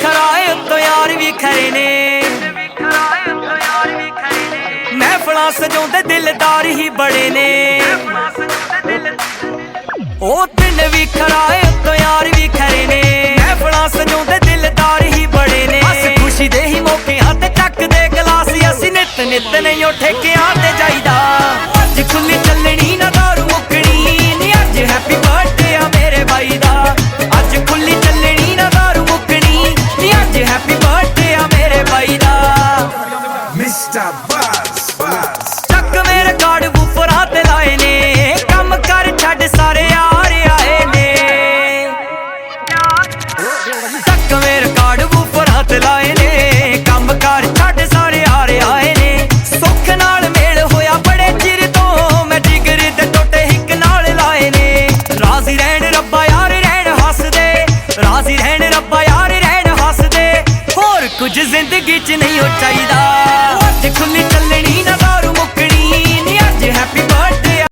ਖਰਾਏ ਉੱਤੋਂ ਯਾਰ ਵੀ ਖਰੇ ਨੇ। ਮਹਿਫਲਾਂ ਸਜਾਉਂਦੇ ਦਿਲਦਾਰ ਹੀ ਬੜੇ ਨੇ। ਉਹ ਦਿਨ ਵੀ ਖਰਾਏ ਉੱਤੋਂ ਯਾਰ ਵੀ ਖਰੇ ਨੇ। ਮਹਿਫਲਾਂ ਸਜਾਉਂਦੇ ਦਿਲਦਾਰ ਹੀ ਬੜੇ ਨੇ। ਅਸ ਖੁਸ਼ੀ ਦੇ ਹੀ ਮੌਕੇ ਹੱਥ ਚੱਕਦੇ ਗਲਾਸ। ਅਸੀਂ ਨਿਤ ਨਿਤ ਨਹੀਂ ਉਹ ਠੇਕਿਆਂ ਤੇ ਜਾਈਦਾ। ਜਿੱਥੇ Mr. Buzz, Buzz. ਚੱਕ ਮੇਰੇ ਕਾਰਡ ਬੂਫਰਾਂ ਤੇ ਲਾਏ ਨੇ। ਕੰਮ ਕਰ ਛੱਡ ਸਾਰੇ ਯਾਰ ਆਏ ਨੇ। ਚੱਕ ਮੇਰੇ ਕਾਰਡ ਬੂਫਰਾਂ ਤੇ ਲਾਏ ਨੇ। ਕੰਮ ਕਰ ਛੱਡ ਸਾਰੇ ਯਾਰ ਆਏ ਨੇ। ਸੁੱਖ ਨਾਲ ਮੇਲ ਹੋਇਆ ਬੜੇ ਚਿਰ ਤੋਂ। ਮੈਂ ਜਿਗਰ ਦੇ ਟੋਟੇ ਹਿੱਕ ਨਾਲ ਲਾਏ ਨੇ। ਰਾਜ਼ੀ ਰਹਿਣ ਰੱਬਾ ਯਾਰ ਰਹਿਣ ਹੱਸਦੇ। ਰਾਜ਼ੀ ਰਹਿਣ ਰੱਬਾ ਯਾਰ ਰਹਿਣ ਹੱਸਦੇ। ਹੋਰ ਕੁਝ ਜ਼ਿੰਦਗੀ 'ਚ ਨਹੀਂ ਹੋ ਚਾਹੀਦਾ।